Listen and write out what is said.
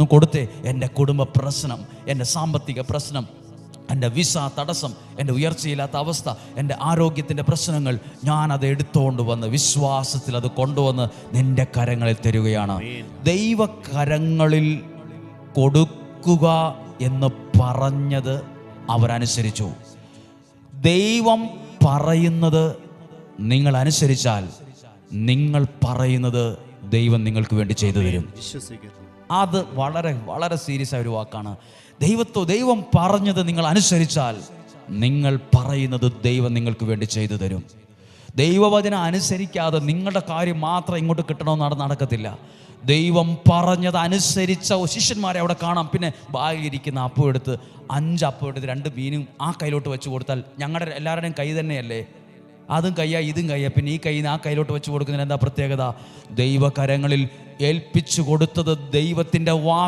ഒന്ന് കൊടുത്തേ. എന്റെ കുടുംബ പ്രശ്നം എന്റെ സാമ്പത്തിക പ്രശ്നം എന്റെ വിസ തടസ്സം എന്റെ ഉയർച്ചയില്ലാത്ത അവസ്ഥ എന്റെ ആരോഗ്യത്തിന്റെ പ്രശ്നങ്ങൾ ഞാൻ അത് എടുത്തുകൊണ്ട് വന്ന് വിശ്വാസത്തിൽ അത് കൊണ്ടുവന്ന് നിന്റെ കരങ്ങളിൽ തരികയാണ്. ദൈവകരങ്ങളിൽ കൊടുക്കുക എന്ന് പറഞ്ഞത് അവരനുസരിച്ചു. ദൈവം പറയുന്നത് നിങ്ങൾ അനുസരിച്ചാൽ നിങ്ങൾ പറയുന്നത് ദൈവം നിങ്ങൾക്ക് വേണ്ടി ചെയ്തു തരും. വിശ്വസിക്കുന്നു. അത് വളരെ വളരെ സീരിയസ് ആയ ഒരു വാക്കാണ്. ദൈവത്തോ ദൈവം പറഞ്ഞത് നിങ്ങൾ അനുസരിച്ചാൽ നിങ്ങൾ പറയുന്നത് ദൈവം നിങ്ങൾക്ക് വേണ്ടി ചെയ്തു തരും. ദൈവവചനം അനുസരിക്കാതെ നിങ്ങളുടെ കാര്യം മാത്രം ഇങ്ങോട്ട് കിട്ടണമെന്ന് നട നടക്കത്തില്ല. ദൈവം പറഞ്ഞത് അനുസരിച്ച ശിഷ്യന്മാരെ അവിടെ കാണാം. പിന്നെ ബാഗിലിരിക്കുന്ന അപ്പം എടുത്ത് അഞ്ച് അപ്പം എടുത്ത് രണ്ട് മീനും ആ കയ്യിലോട്ട് വെച്ച് കൊടുത്താൽ ഞങ്ങളുടെ എല്ലാവരുടെയും കൈ തന്നെയല്ലേ? അതും കയ്യാ ഇതും കയ്യാ. പിന്നെ ഈ നിന്ന് ആ കയ്യിലോട്ട് വെച്ച് കൊടുക്കുന്നതിന് എന്താ പ്രത്യേകത? ദൈവകരങ്ങളിൽ ഏൽപ്പിച്ചു കൊടുത്തത് ദൈവത്തിന്റെ വാക്ക്